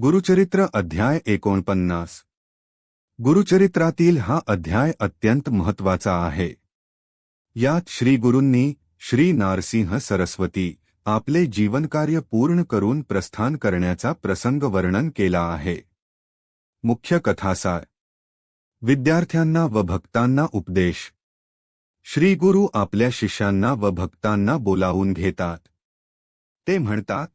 गुरुचरित्र अध्याय एकोणपन्नास. गुरुचरित्रातील हा अध्याय अत्यंत महत्त्वाचा आहे. यात श्री गुरूंनी श्री नारसिंह सरस्वती आपले जीवनकार्य पूर्ण करून प्रस्थान करण्याचा प्रसंग वर्णन केला आहे. मुख्य कथासार. विद्यार्थ्यांना व भक्तांना उपदेश. श्री गुरु आपल्या शिष्यांना व भक्तांना बोलावून घेतात. ते म्हणतात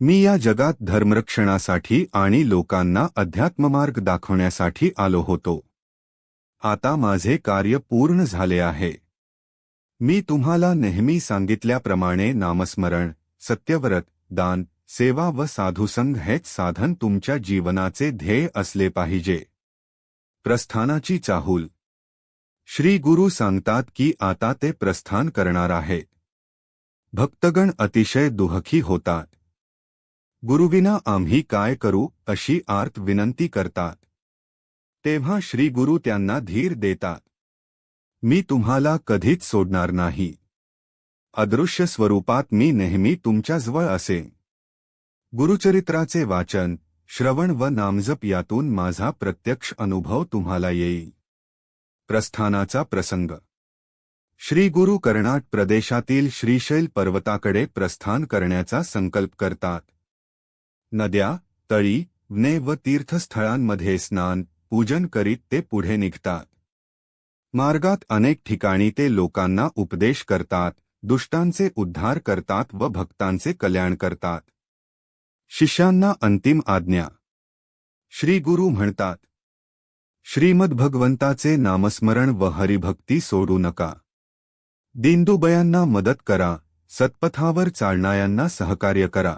मी या जगात धर्मरक्षणासाठी आणि लोकांना अध्यात्ममार्ग दाखवण्यासाठी आलो होतो. आता माझे कार्य पूर्ण झाले आहे. मी तुम्हाला नेहमी सांगितल्याप्रमाणे नामस्मरण, सत्यव्रत, दान, सेवा व साधुसंग हेच साधन तुमच्या जीवनाचे ध्येय असले पाहिजे. प्रस्थानाची चाहूल. श्री गुरु सांगतात की आता ते प्रस्थान करणार आहेत भक्तगण अतिशय दुःखी होतात. गुरुविना आम्ही काय करू अशी आर्त विनंती करतात. तेव्हा श्री गुरु त्यांना धीर देतात. मी तुम्हाला कधीच सोडणार नाही. अदृश्य स्वरूपात मी नेहमी तुमच्याजवळ असे. गुरुचरित्राचे वाचन श्रवण व नामजप यातून माझा प्रत्यक्ष अनुभव तुम्हाला येईल. प्रस्थानाचा प्रसंग. श्री गुरु कर्नाट प्रदेशातील श्रीशैल पर्वताकडे प्रस्थान करण्याचा संकल्प करतात. नद्या तळी ने व तीर्थस्थळांमध्ये स्नान पूजन करीत ते पुढे निघतात. मार्गात अनेक ठिकाणी ते लोकांना उपदेश करतात दुष्टांचे उद्धार करतात व भक्तांचे कल्याण करतात. शिष्यांना अंतिम आज्ञा. श्री गुरु म्हणतात श्रीमद भगवंताचे नामस्मरण व हरिभक्ती सोडू नका. दिंदुबयांना मदत करा सत्पथावर चालणायांना सहकार्य करा.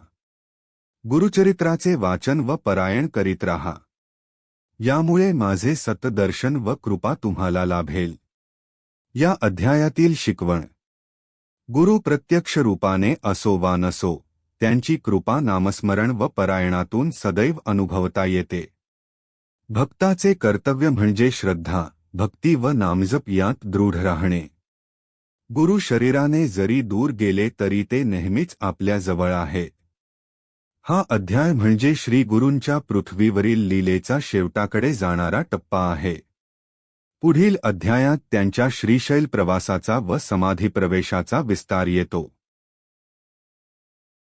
गुरुचरित्राचे वाचन व परायण करीत राहा. यामुळे माझे सतदर्शन व कृपा तुम्हाला लाभेल. या अध्यायातील शिकवण. गुरु प्रत्यक्ष रूपाने असो वा नसो त्यांची कृपा नामस्मरण व परायणातून सदैव अनुभवता येते. भक्ताचे कर्तव्य म्हणजे श्रद्धा भक्ती व नामजप यात दृढ राहणे. गुरु शरीराने जरी दूर गेले तरी ते नेहमीच आपल्या जवळ आहेत हा अध्याय म्हणजे श्री गुरूंच्या पृथ्वीवरील लीलेचा शेवटाकडे जाणारा टप्पा आहे. पुढील अध्यायात त्यांच्या श्रीशैल प्रवासाचा व समाधी प्रवेशाचा विस्तार येतो.